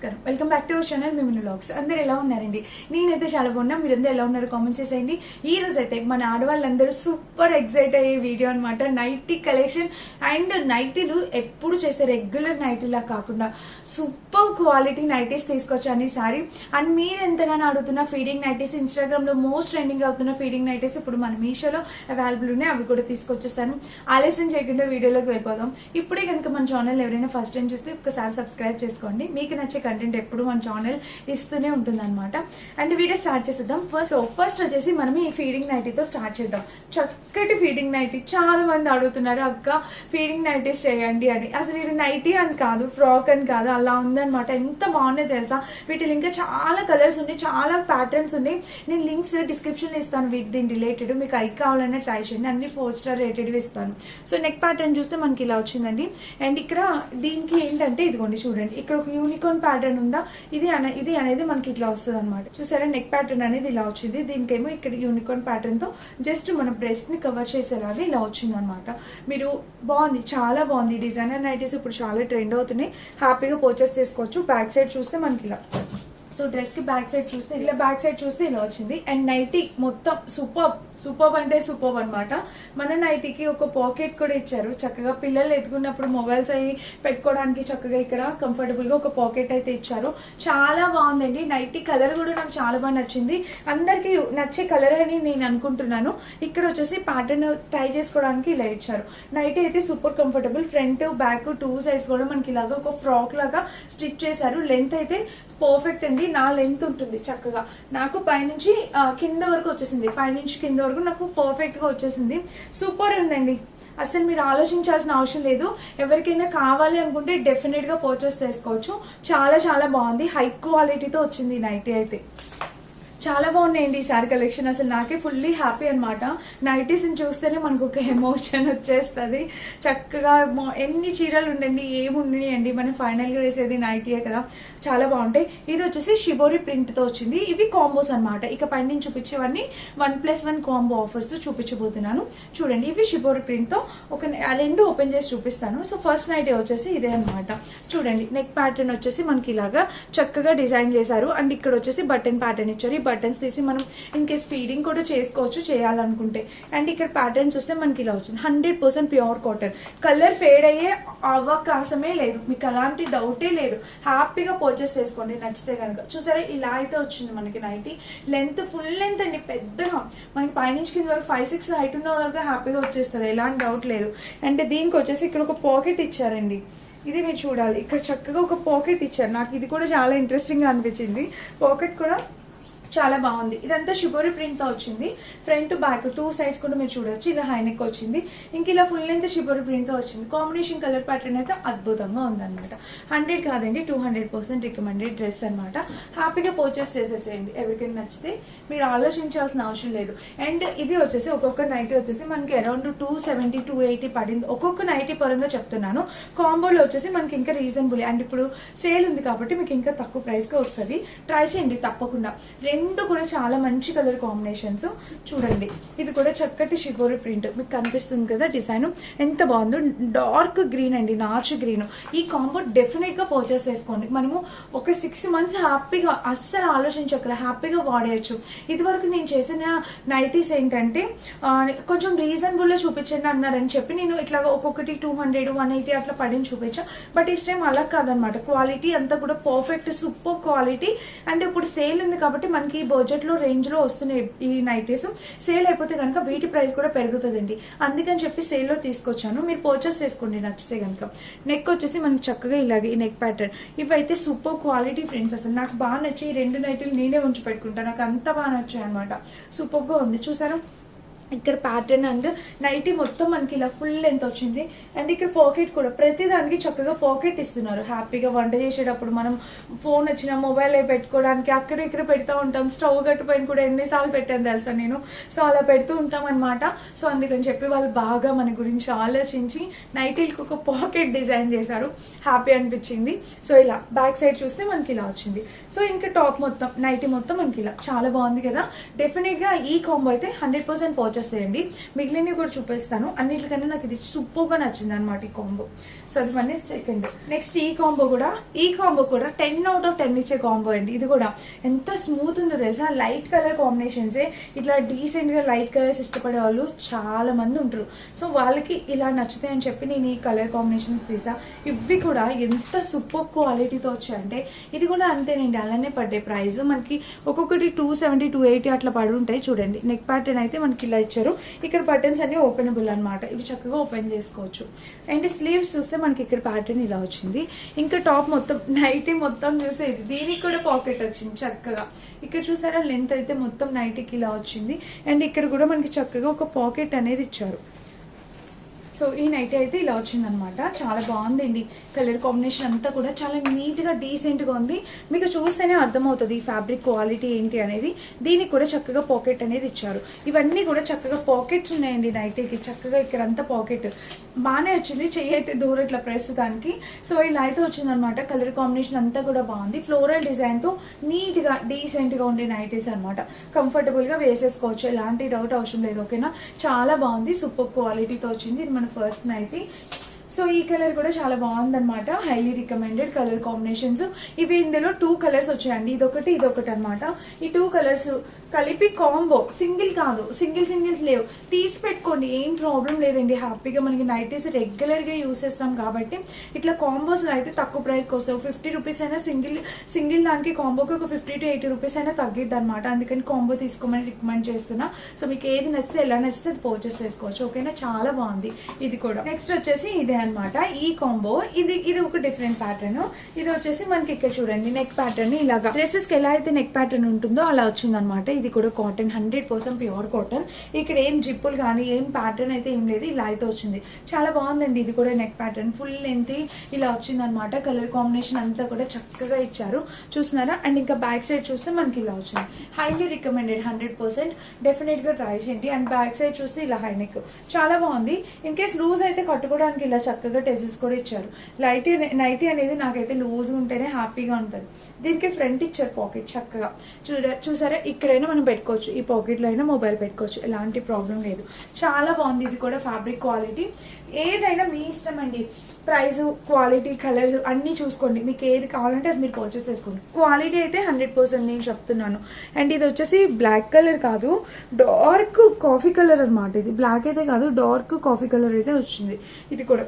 నమస్కారం. Welcome back to our channel మిమ్మల్ని blogs అందరు ఎలా ఉన్నారండి? నేనైతే చాలా బాగున్నా మీరందరూ ఎలా ఉన్నారు కామెంట్ చేసేయండి. ఈ రోజు అయితే మన ఆడవాళ్ళందరూ సూపర్ ఎక్సైట్ అయ్యే వీడియో అనమాట నైటీ కలెక్షన్ అండ్ నైటీలు ఎప్పుడు చేసే రెగ్యులర్ నైటీలా కాకుండా సూపర్ క్వాలిటీ నైటీస్ తీసుకొచ్చాను ఈసారి అండ్ మీరు ఎంతగానో అడుగుతున్న ఫీడింగ్ నైటీస్ ఇన్స్టాగ్రామ్లో మోస్ట్ ట్రెండింగ్ అవుతున్న ఫీడింగ్ నైటీస్ ఇప్పుడు మన మీషోలో అవైలబుల్ ఉన్నాయి. అవి కూడా తీసుకొచ్చేస్తాను. ఆలస్యం చేయకుండా వీడియోలోకి వెళ్ళిపోదాం. ఇప్పుడే కనుక మన ఛానల్ ఎవరైనా ఫస్ట్ టైం చూస్తే ఒకసారి సబ్స్క్రైబ్ చేసుకోండి. మీకు నచ్చే కంటెంట్ ఎప్పుడు మన ఛానల్ ఇస్తూనే ఉంటుంది అనమాట అండ్ వీడియో స్టార్ట్ చేసేద్దాం. ఫస్ట్ ఫస్ట్ వచ్చేసి మనం ఈ ఫీడింగ్ నైటీతో స్టార్ట్ చేద్దాం. చక్కటి ఫీడింగ్ నైటీ చాలా మంది అడుగుతున్నారు అక్క ఫీడింగ్ నైటీస్ చేయండి అని. అసలు ఇది నైటీ అని కాదు ఫ్రాక్ అని కాదు అలా ఉందన్నమాట. ఎంత బాగున్నాయి తెలుసా? వీటిలో ఇంకా చాలా కలర్స్ ఉన్నాయి చాలా ప్యాటర్న్స్ ఉన్నాయి. నేను లింక్స్ డిస్క్రిప్షన్ ఇస్తాను వీటి దీని రిలేటెడ్ మీకు ఐ కావాలన్నా ట్రై చేయండి. అన్ని ఫోర్ స్టార్ రేటెడ్ ఇస్తాను. సో నెక్ ప్యాటర్న్ చూస్తే మనకి ఇలా వచ్చిందండి. అండ్ ఇక్కడ దీనికి ఏంటంటే ఇదిగోండి చూడండి. ఇక్కడ ఒక యూనికార్న్ ప్యాటర్న్ ఉందా? ఇది ఇది అనేది మనకి ఇట్లా వస్తుంది అనమాట చూసారా? నెక్ ప్యాటర్న్ అనేది ఇలా వచ్చింది. దీనికేమో ఇక్కడ యూనికార్న్ ప్యాటర్న్తో జస్ట్ మన బ్రెస్ట్ని కవర్ చేసేలాగా ఇలా వచ్చింది అనమాట మీరు బాగుంది. చాలా బాగుంది. డిజైనర్ నైటీస్ ఇప్పుడు చాలా ట్రెండ్ అవుతున్నాయి. హ్యాపీగా పర్చేస్ చేసుకోవచ్చు. బ్యాక్ సైడ్ చూస్తే మనకి ఇలా. సో డ్రెస్కి బ్యాక్ సైడ్ చూస్తే ఇలా బ్యాక్ సైడ్ చూస్తే ఇలా వచ్చింది. అండ్ నైటీ మొత్తం సూపర్ సూపర్ అంటే సూపర్ అనమాట మన నైటీకి ఒక పాకెట్ కూడా ఇచ్చారు. చక్కగా పిల్లలు ఎదుగున్నప్పుడు మొబైల్స్ అవి పెట్టుకోవడానికి చక్కగా ఇక్కడ కంఫర్టబుల్గా ఒక పాకెట్ అయితే ఇచ్చారు. చాలా బాగుందండి. నైటీ కలర్ కూడా నాకు చాలా బాగా నచ్చింది. అందరికి నచ్చే కలర్ అని నేను అనుకుంటున్నాను. ఇక్కడ వచ్చేసి ప్యాటర్న్ ట్రై చేసుకోవడానికి ఇలా ఇచ్చారు. నైటీ అయితే super comfortable front back two sides కూడా మనకి ఇలాగా ఒక ఫ్రాక్ లాగా స్టిచ్ చేశారు. లెంత్ అయితే పర్ఫెక్ట్ అండి. నా లెంత్ ఉంటుంది చక్కగా. నాకు పైనుంచి కింద వరకు వచ్చేసింది. పైనుంచి కింద వరకు నాకు పర్ఫెక్ట్గా వచ్చేసింది. సూపర్ ఉందండి. అసలు మీరు ఆలోచించాల్సిన అవసరం లేదు. ఎవరికైనా కావాలి అనుకుంటే డెఫినెట్గా పర్చేస్ చేసుకోవచ్చు. చాలా చాలా బాగుంది. హై క్వాలిటీతో వచ్చింది నైటీ అయితే. చాలా బాగున్నాయండి ఈ సారీ కలెక్షన్. అసలు నాకే ఫుల్లీ హ్యాపీ అనమాట నైటీస్ చూస్తేనే మనకు ఒక ఎమోషన్ వచ్చేస్తుంది. చక్కగా ఎన్ని చీరలు ఉండండి ఏమి మనం ఫైనల్గా వేసేది నైటీయే కదా. చాలా బాగుంటాయి. ఇది వచ్చేసి షిబోరి ప్రింట్తో వచ్చింది. ఇవి కాంబోస్ అన్నమాట. ఇక పైన చూపించేవన్నీ one plus one combo offers చూపించబోతున్నాను. చూడండి ఇవి షిబోరి ప్రింట్తో ఒక ఆ రెండు ఓపెన్ చేసి చూపిస్తాను. సో ఫస్ట్ నైట్ వచ్చేసి ఇదే అన్నమాట. చూడండి నెక్ ప్యాటర్న్ వచ్చేసి మనకి ఇలాగా చక్కగా డిజైన్ చేశారు. అండ్ ఇక్కడ వచ్చేసి బటన్ ప్యాటర్న్ ఇచ్చారు. ఈ బటన్స్ తీసి మనం ఇన్ కేస్ ఫీడింగ్ కూడా చేసుకోవచ్చు చేయాలనుకుంటే. అండ్ ఇక్కడ ప్యాటర్న్ చూస్తే మనకి ఇలా వచ్చింది. Hundred percent pure cotton colour fade అయ్యే అవకాశమే లేదు. మీకు అలాంటి డౌటే లేదు. హ్యాపీగా పర్చేస్ చేసుకోండి. నచ్చితే కనుక. చూసారా? ఇలా అయితే వచ్చింది మనకి నైటీ లెంత్ ఫుల్ లెంత్ అండి. పెద్దగా. మనకి పైనుంచి కింద వరకు ఫైవ్ సిక్స్ హైట్ ఉన్న వాళ్ళకి హ్యాపీగా వచ్చేస్తుంది. ఎలాంటి డౌట్ లేదు. అంటే దీనికి వచ్చేసి ఇక్కడ ఒక పాకెట్ ఇచ్చారండి. ఇది మీరు చూడాలి. ఇక్కడ చక్కగా ఒక పాకెట్ ఇచ్చారు. నాకు ఇది కూడా చాలా ఇంట్రెస్టింగ్గా అనిపించింది. పాకెట్ కూడా చాలా బాగుంది. ఇదంతా షిబోరి ప్రింట్తో వచ్చింది ఫ్రంట్ బ్యాక్ టూ సైడ్స్ కూడా మీరు చూడొచ్చు. ఇలా హైనెక్ వచ్చింది. ఇంక ఇలా ఫుల్ లెంత్ షిబోరి ప్రింట్తో వచ్చింది. కాంబినేషన్ కలర్ ప్యాటర్న్ అయితే అద్భుతంగా ఉందన్నమాట. హండ్రెడ్ కాదండి two hundred percent recommended dress అనమాట హ్యాపీగా పర్చేస్ చేసేసేయండి. ఎవరికైనా నచ్చితే మీరు ఆలోచించాల్సిన అవసరం లేదు. అండ్ ఇది వచ్చేసి ఒక్కొక్క నైటీ వచ్చేసి మనకి around two seventy two eighty పడింది. ఒక్కొక్క నైటీ పరంగా చెప్తున్నాను. కాంబోలో వచ్చేసి మనకి ఇంకా రీజనబుల్ అండ్ ఇప్పుడు సేల్ ఉంది కాబట్టి మీకు ఇంకా తక్కువ ప్రైస్గా వస్తుంది. ట్రై చేయండి తప్పకుండా. రెండు కూడా చాలా మంచి కలర్ కాంబినేషన్స్. చూడండి. ఇది కూడా చక్కటి షిగోరి ప్రింట్. మీకు కనిపిస్తుంది కదా డిజైన్. ఎంత బాగుందో. డార్క్ గ్రీన్ అండి. నార్చ్ గ్రీన్. ఈ కాంబో డెఫినెట్గా పర్చేస్ చేసుకోండి. మనము ఒక సిక్స్ మంత్స్ హ్యాపీగా అస్సలు ఆలోచించక్కల హ్యాపీగా వాడేయచ్చు. ఇది వరకు నేను చేసిన నైటీస్ ఏంటంటే కొంచెం రీజనబుల్లో చూపించండి అన్నారని చెప్పి నేను ఇట్లా ఒక్కొక్కటి టూ హండ్రెడ్ వన్ ఎయిటీ అట్లా పడిన చూపించా. బట్ ఈ టైం అలా కాదనమాట. క్వాలిటీ అంతా కూడా పర్ఫెక్ట్ సూపర్ క్వాలిటీ. అండ్ ఇప్పుడు సేల్ ఉంది కాబట్టి మనకి ఈ బడ్జెట్లో రేంజ్లో వస్తున్నాయి ఈ నైటీస్ సేల్ అయిపోతే కనుక వీటి ప్రైస్ కూడా పెరుగుతుందండి. అందుకని చెప్పి సేల్లో తీసుకొచ్చాను. మీరు పర్చేస్ చేసుకోండి నచ్చితే కనుక నెక్ వచ్చేసి మనకి చక్కగా ఇలాగే ఈ నెక్ ప్యాటర్న్ ఇవైతే సూపర్ క్వాలిటీ ఫ్రెండ్స్ అసలు. నాకు బాగా నచ్చి ఈ రెండు నైట్లు నేనే ఉంచి పెట్టుకుంటాను నాకు అంత బాగా నచ్చాయి అనమాట సూపర్గా ఉంది. చూసారా? ఇక్కడ ప్యాటర్న్ అండ్ నైటీ మొత్తం మనకి ఇలా ఫుల్ లెంత్ వచ్చింది. అండ్ ఇక్కడ పాకెట్ కూడా ప్రతిదానికి చక్కగా పాకెట్ ఇస్తున్నారు. హ్యాపీగా వంట చేసేటప్పుడు మనం ఫోన్ వచ్చిన మొబైల్ పెట్టుకోవడానికి అక్కడ ఇక్కడ పెడతా ఉంటాం. స్టవ్ గట్టు పైన కూడా ఎన్నిసార్లు పెట్టాను తెలుసా నేను? సో అలా పెడుతూ ఉంటాం అనమాట సో అందుకని చెప్పి వాళ్ళు బాగా మన గురించి ఆలోచించి నైటీలకు ఒక పాకెట్ డిజైన్ చేశారు. హ్యాపీ అనిపించింది. సో ఇలా బ్యాక్ సైడ్ చూస్తే మనకి ఇలా వచ్చింది. సో ఇంకా టాప్ మొత్తం నైటీ మొత్తం మనకి ఇలా చాలా బాగుంది కదా? డెఫినెట్గా ఈ కాంబో అయితే హండ్రెడ్ పర్సెంట్ పర్చేస్ వచ్చేస్తాయండి. మిగిలినవి కూడా చూపిస్తాను. అన్నిటికన్నా నాకు ఇది సూపర్గా నచ్చింది అనమాట ఈ కాంబో. సో అది మన సెకండ్. నెక్స్ట్ ఈ కాంబో కూడా ఈ కాంబో కూడా టెన్ అవుట్ ఆఫ్ టెన్ ఇచ్చే కాంబో అండి. ఇది కూడా ఎంత స్మూత్ ఉందో తెలుసా? లైట్ కలర్ కాంబినేషన్స్ ఇట్లా డీసెంట్గా లైట్ కలర్స్ ఇష్టపడే వాళ్ళు చాలా మంది ఉంటారు. సో వాళ్ళకి ఇలా నచ్చుతాయి అని చెప్పి నేను ఈ కలర్ కాంబినేషన్స్ తీసా. ఇవి కూడా ఎంత సూపర్ క్వాలిటీతో వచ్చాయంటే ఇది కూడా అంతేనండి. అలానే పడ్డాయి. ప్రైస్ మనకి ఒక్కొక్కటి టూ సెవెంటీ టూ ఎయిటీ అట్లా పడి ఉంటాయి చూడండి. నెక్ ప్యాటర్న్ అయితే మనకి ఇలా ఇచ్చారు. ఇక్కడ బటన్స్ అన్ని ఓపెనబుల్ అన్నమాట. ఇవి చక్కగా ఓపెన్ చేసుకోవచ్చు. అండ్ స్లీవ్స్ చూస్తే మనకి ఇక్కడ ప్యాటర్న్ ఇలా వచ్చింది. ఇంకా టాప్ మొత్తం నైటీ మొత్తం చూసేది దీనికి కూడా పాకెట్ వచ్చింది చక్కగా. ఇక్కడ చూసారా లెంత్ అయితే మొత్తం నైటీకి ఇలా వచ్చింది. అండ్ ఇక్కడ కూడా మనకి చక్కగా ఒక పాకెట్ అనేది ఇచ్చారు. సో ఈ నైట్ అయితే ఇలా వచ్చిందనమాట. చాలా బాగుందండి. కలర్ కాంబినేషన్ అంతా కూడా చాలా నీట్గా డీసెంట్గా ఉంది. మీకు చూస్తేనే అర్థమవుతుంది ఈ ఫ్యాబ్రిక్ క్వాలిటీ ఏంటి అనేది. దీనికి కూడా చక్కగా పాకెట్ అనేది ఇచ్చారు. ఇవన్నీ కూడా చక్కగా పాకెట్స్ ఉన్నాయండి నైటీకి. చక్కగా ఇక్కడ అంతా పాకెట్ బాగానే వచ్చింది. చెయ్యి అయితే దూరం ఇట్లా దానికి సో ఇలా అయితే వచ్చిందనమాట. కలర్ కాంబినేషన్ అంతా కూడా బాగుంది. ఫ్లోరల్ డిజైన్తో నీట్గా డీసెంట్గా ఉండే నైటీస్ అనమాట. కంఫర్టబుల్గా వేసేసుకోవచ్చు. ఎలాంటి డౌట్ అవసరం లేదు. ఓకేనా? చాలా బాగుంది. సూపర్ క్వాలిటీతో వచ్చింది. ఇది మన ఫస్ట్ నైటీ సో ఈ కలర్ కూడా చాలా బాగుందన్నమాట. హైలీ రికమెండెడ్ కలర్ కాంబినేషన్స్ ఇవి ఇందులో టూ కలర్స్ వచ్చాయండి. ఇదొకటి ఇదొకటి అన్నమాట. ఈ టూ కలర్స్ కలిపి కాంబో సింగిల్ కాదు. సింగిల్ సింగిల్స్ లేవు. తీసి పెట్టుకోండి. ఏం ప్రాబ్లం లేదండి. హ్యాపీగా మనకి నైటీస్ రెగ్యులర్గా యూస్ చేస్తాం కాబట్టి ఇట్లా కాంబోస్లో అయితే తక్కువ ప్రైస్కి వస్తాయి. ఫిఫ్టీ రూపీస్ అయినా సింగిల్ సింగిల్ దానికి కాంబోకి ఒక ఫిఫ్టీ టు ఎయిటీ రూపీస్ అయినా తగ్గిద్ది అనమాట అందుకని కాంబో తీసుకోమని రికమెండ్ చేస్తున్నా. సో మీకు ఏది నచ్చితే ఎలా నచ్చితే అది పర్చేస్ చేసుకోవచ్చు. ఓకేనా చాలా బాగుంది. ఇది కూడా. నెక్స్ట్ వచ్చేసి ఇదే అన్నమాట. ఈ కాంబో ఇది ఇది ఒక డిఫరెంట్ ప్యాటర్న్ ఇది వచ్చేసి మనకి ఇక్కడ చూడండి. నెక్ ప్యాటర్న్ ఇలాగా. డ్రెస్సెస్కి ఎలా అయితే నెక్ ప్యాటర్న్ ఉంటుందో అలా వచ్చిందనమాట ఇది కూడా cotton hundred percent pure cotton ఇక్కడ ఏం జిప్పులు కానీ ఏం ప్యాటర్న్ అయితే ఏం లేదు ఇలా అయితే వచ్చింది. చాలా బాగుందండి ఇది కూడా నెక్ ప్యాటర్న్ ఫుల్ లెంత్ ఇలా వచ్చింది అనమాట కలర్ కాంబినేషన్ అంతా కూడా చక్కగా ఇచ్చారు. చూస్తున్నారా? అండ్ ఇంకా బ్యాక్ సైడ్ చూస్తే మనకి ఇలా వచ్చింది. హైలీ రికమెండెడ్ హండ్రెడ్ పర్సెంట్ డెఫినెట్గా ట్రై చేయండి. అండ్ బ్యాక్ సైడ్ చూస్తే ఇలా హై నెక్ చాలా బాగుంది. ఇన్ కేస్ లూజ్ అయితే కట్టుకోవడానికి ఇలా చక్కగా టెజిల్స్ కూడా ఇచ్చారు. లైట్ నైటీ అనేది నాకైతే లూజ్ ఉంటేనే హ్యాపీగా ఉంటుంది. దీనికి ఫ్రంట్ ఇచ్చారు పాకెట్ చక్కగా. చూడ చూసారా? ఇక్కడైనా మనం పెట్టుకోవచ్చు. ఈ పాకెట్లో అయినా మొబైల్ పెట్టుకోవచ్చు. ఎలాంటి ప్రాబ్లం లేదు. చాలా బాగుంది. ఇది కూడా ఫ్యాబ్రిక్ క్వాలిటీ ఏదైనా మీ ఇష్టం అండి. ప్రైస్ క్వాలిటీ కలర్స్ అన్నీ చూసుకోండి. మీకు ఏది కావాలంటే అది మీరు పర్చేస్ చేసుకోండి. క్వాలిటీ అయితే హండ్రెడ్ పర్సెంట్ నేను చెప్తున్నాను. అండ్ ఇది వచ్చేసి బ్లాక్ కలర్ కాదు. డార్క్ కాఫీ కలర్ అనమాట ఇది. బ్లాక్ అయితే కాదు డార్క్ కాఫీ కలర్ అయితే వచ్చింది. ఇది కూడా.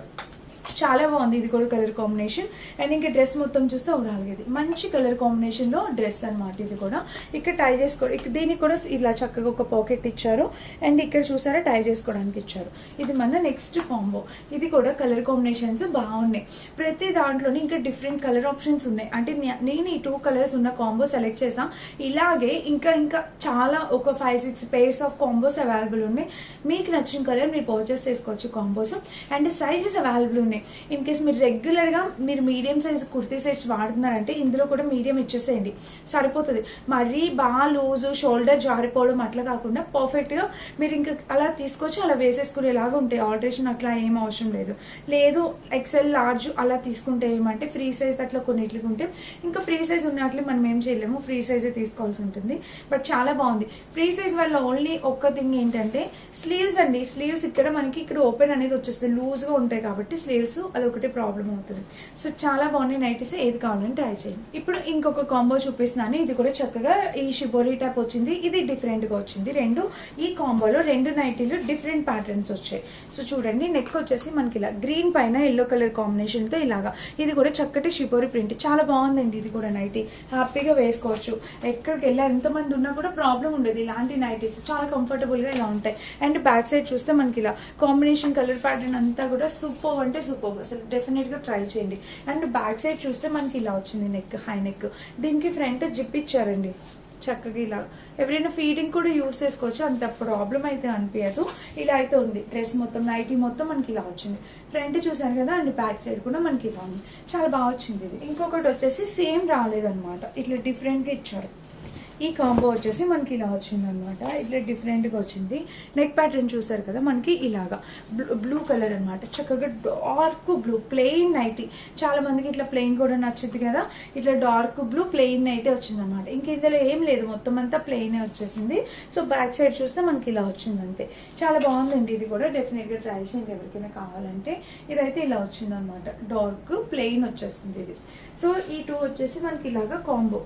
చాలా బాగుంది. ఇది కూడా కలర్ కాంబినేషన్ అండ్ ఇంకా డ్రెస్ మొత్తం చూస్తే ఓవరాల్ ఇది మంచి కలర్ కాంబినేషన్లో డ్రెస్ అనమాట ఇది కూడా. ఇక్కడ టై చేసుకో దీనికి కూడా ఇలా చక్కగా ఒక పాకెట్ ఇచ్చారు. అండ్ ఇక్కడ చూసారా టై చేసుకోవడానికి ఇచ్చారు. ఇది మన నెక్స్ట్ కాంబో ఇది కూడా కలర్ కాంబినేషన్స్ బాగున్నాయి. ప్రతి దాంట్లోని ఇంకా డిఫరెంట్ కలర్ ఆప్షన్స్ ఉన్నాయి. అంటే నే- నేను ఈ టూ కలర్స్ ఉన్న కాంబో సెలెక్ట్ చేసాం ఇలాగే ఇంకా ఇంకా చాలా ఒక five six pairs of combos available ఉన్నాయి. మీకు నచ్చిన కలర్ మీరు పర్చేస్ చేసుకోవచ్చు కాంబోస్ అండ్ సైజెస్ అవైలబుల్ ఉన్నాయి ఇన్ కేస్ మీరు రెగ్యులర్గా మీరు మీడియం సైజ్ కుర్తీ సెట్స్ వాడుతున్నారంటే ఇందులో కూడా మీడియం ఇచ్చేసేయండి. సరిపోతుంది. మరీ బాగా లూజ్ షోల్డర్ జారిపోవడం అట్లా కాకుండా పర్ఫెక్ట్గా మీరు ఇంకా అలా తీసుకొచ్చి అలా వేసేసుకునేలాగా ఉంటాయి ఆల్టరేషన్ అట్లా ఏం అవసరం లేదు. లేదు ఎక్సెల్ లార్జ్ అలా తీసుకుంటే ఏమంటే ఫ్రీ సైజ్ అట్లా కొన్ని ఉంటే ఇంకా ఫ్రీ సైజ్ ఉన్నట్లు మనం ఏం చేయలేము. ఫ్రీ సైజే తీసుకోవాల్సి ఉంటుంది. బట్ చాలా బాగుంది. ఫ్రీ సైజ్ వల్ల ఓన్లీ ఒక్క థింగ్ ఏంటంటే స్లీవ్స్ అండి. స్లీవ్స్ ఇక్కడ మనకి ఇక్కడ ఓపెన్ అనేది వచ్చేస్తుంది. లూజ్గా ఉంటాయి కాబట్టి స్లీవ్స్ అదొకటి ప్రాబ్లం అవుతుంది. సో చాలా బాగున్నాయి నైటీస్ ఏది కావాలని ట్రై చేయండి. ఇప్పుడు ఇంకొక కాంబో చూపిస్తున్నాను. ఇది కూడా చక్కగా ఈ షిబోరీ టైప్ వచ్చింది. ఇది డిఫరెంట్గా వచ్చింది. రెండు ఈ కాంబోలో రెండు నైటీలు డిఫరెంట్ ప్యాటర్న్స్ వచ్చాయి. సో చూడండి నెక్ వచ్చేసి మనకి ఇలా గ్రీన్ పైన ఎల్లో కలర్ కాంబినేషన్తో ఇలాగా. ఇది కూడా చక్కటి షిబోరి ప్రింట్ చాలా బాగుందండి ఇది కూడా నైటీ హ్యాపీగా వేసుకోవచ్చు. ఎక్కడికి వెళ్ళా ఎంతమంది ఉన్నా కూడా ప్రాబ్లం ఉండదు. ఇలాంటి నైటీస్ చాలా కంఫర్టబుల్గా ఇలా ఉంటాయి. అండ్ బ్యాక్ సైడ్ చూస్తే మనకి ఇలా కాంబినేషన్ కలర్ ప్యాటర్న్ అంతా కూడా సూపర్ అంటే సూపర్ అసలు డెఫినెట్గా ట్రై చేయండి. అండ్ బ్యాక్ సైడ్ చూస్తే మనకి ఇలా వచ్చింది నెక్ హై నెక్ దీనికి ఫ్రంట్ జిప్ ఇచ్చారండి. చక్కగా ఇలా. ఎవరైనా ఫీడింగ్ కూడా యూస్ చేసుకోవచ్చు అంత ప్రాబ్లం అయితే అనిపించదు. ఇలా అయితే ఉంది. డ్రెస్ మొత్తం నైటీ మొత్తం మనకి ఇలా వచ్చింది. ఫ్రంట్ చూసాను కదా అండ్ బ్యాక్ సైడ్ కూడా మనకి ఇలా ఉంది. చాలా బాగా వచ్చింది ఇది. ఇంకొకటి వచ్చేసి సేమ్ రాలేదన్నమాట. ఇట్లా డిఫరెంట్గా ఇచ్చారు. ఈ కాంబో వచ్చేసి మనకి ఇలా వచ్చింది అనమాట ఇట్లా డిఫరెంట్గా వచ్చింది. నెక్ ప్యాటర్న్ చూసారు కదా మనకి ఇలాగా. బ్లూ కలర్ అన్నమాట. చక్కగా డార్క్ బ్లూ ప్లెయిన్ నైటీ చాలా మందికి ఇట్లా ప్లెయిన్ కూడా నచ్చింది కదా. ఇట్లా డార్క్ బ్లూ ప్లెయిన్ నైటీ వచ్చింది అనమాట ఇంక ఇందులో ఏం లేదు. మొత్తం అంతా ప్లెయిన్ వచ్చేసింది. సో బ్యాక్ సైడ్ చూస్తే మనకి ఇలా వచ్చింది అంతే చాలా బాగుందండి. ఇది కూడా డెఫినెట్గా ట్రై చేయండి ఎవరికైనా కావాలంటే. ఇదైతే ఇలా వచ్చింది అనమాట డార్క్ ప్లెయిన్ వచ్చేస్తుంది ఇది. సో ఈ టూ వచ్చేసి మనకి ఇలాగా కాంబో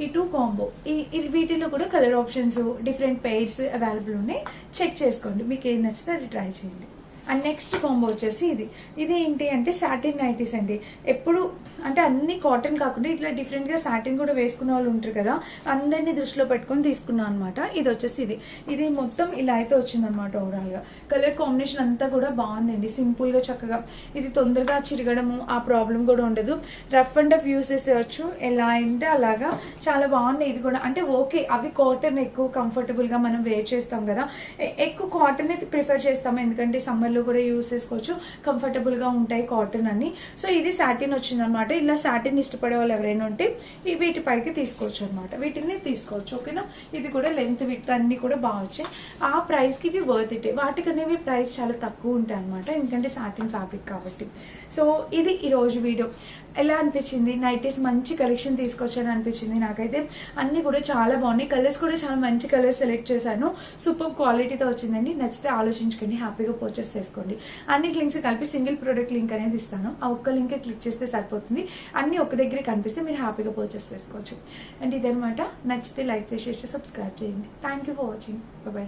ఈ టూ కాంబో ఈ వీటిలో కూడా colour options different pairs available ఉన్నాయి. చెక్ చేసుకోండి. మీకు ఏది నచ్చితే అది ట్రై చేయండి. అండ్ నెక్స్ట్ కాంబో వచ్చేసి ఇది. ఇది ఏంటి అంటే సాటిన్ నైటీస్ అండి. ఎప్పుడు అంటే అన్ని కాటన్ కాకుండా ఇట్లా డిఫరెంట్గా సాటిన్ కూడా వేసుకున్న వాళ్ళు ఉంటారు కదా అందరినీ దృష్టిలో పెట్టుకొని తీసుకున్నాను అనమాట ఇది వచ్చేసి ఇది. ఇది మొత్తం ఇలా అయితే వచ్చింది అనమాట ఓవరాల్గా. కలర్ కాంబినేషన్ అంతా కూడా బాగుందండి. సింపుల్గా చక్కగా. ఇది తొందరగా చిరగడము ఆ ప్రాబ్లం కూడా ఉండదు. రఫ్ అండ్ టఫ్ యూస్ చేసేవచ్చు ఎలా అంటే అలాగా చాలా బాగున్నాయి. ఇది కూడా అంటే ఓకే అవి కాటన్ ఎక్కువ కంఫర్టబుల్గా మనం వేర్ చేస్తాం కదా. ఎక్కువ కాటన్ ప్రిఫర్ చేస్తాము. ఎందుకంటే సమ్మర్ లో కూడా యూస్ చేసుకోవచ్చు. కంఫర్టబుల్గా ఉంటాయి కాటన్ అని సో ఇది సాటిన్ వచ్చింది అనమాట ఇలా సాటిన్ ఇష్టపడే వాళ్ళు ఎవరైనా ఉంటే వీటి పైకి తీసుకోవచ్చు అనమాట. వీటిని తీసుకోవచ్చు ఓకేనా ఇది కూడా లెంత్ విత్ అన్ని కూడా బాగా వచ్చాయి. ఆ ప్రైస్కి ఇవి వర్త్ ఇట్ వాటికనేవి ప్రైస్ చాలా తక్కువ ఉంటాయి అనమాట. ఎందుకంటే సాటిన్ ఫ్యాబ్రిక్ కాబట్టి. సో ఇది ఈ రోజు వీడియో ఎలా అనిపించింది? నైటీస్ మంచి కలెక్షన్ తీసుకొచ్చాను అనిపించింది నాకైతే. అన్ని కూడా చాలా బాగున్నాయి. కలర్స్ కూడా చాలా మంచి కలర్స్ సెలెక్ట్ చేశాను. సూపర్ క్వాలిటీతో వచ్చిందండి. నచ్చితే ఆలోచించుకోండి. హ్యాపీగా పర్చేస్ చేసుకోండి. అన్ని లింక్స్ కలిపి సింగిల్ ప్రోడక్ట్ లింక్ అనేది ఇస్తాను. ఆ ఒక్క లింక్ క్లిక్ చేస్తే సరిపోతుంది. అన్ని ఒక దగ్గర కనిపిస్తే మీరు హ్యాపీగా పర్చేస్ చేసుకోవచ్చు. అండ్ ఇదనమాట నచ్చితే లైక్ చేసి సబ్స్క్రైబ్ చేయండి. Thank you for watching bye